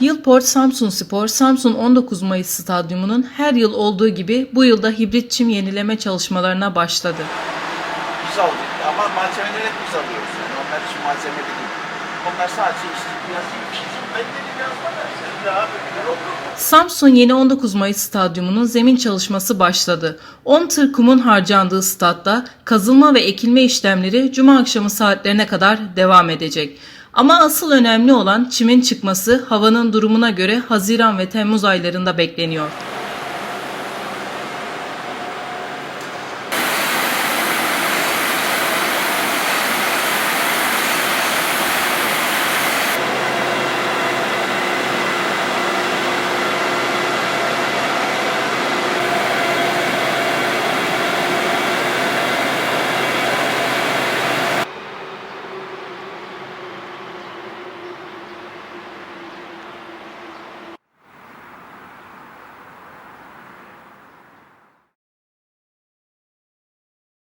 Yılport Samsun Spor, Samsun 19 Mayıs Stadyumu'nun her yıl olduğu gibi bu yılda hibrit çim yenileme çalışmalarına başladı. Biz aldık ama malzemeleri hep biz alıyoruz. Yani onlar için malzeme değil. Onlar sadece işte biraz iyi bir şey. Ben de biraz bana Samsun Yeni 19 Mayıs Stadyumu'nun zemin çalışması başladı. 10 tır kumun harcandığı statta kazılma ve ekilme işlemleri cuma akşamı saatlerine kadar devam edecek. Ama asıl önemli olan çimin çıkması havanın durumuna göre Haziran ve Temmuz aylarında bekleniyor.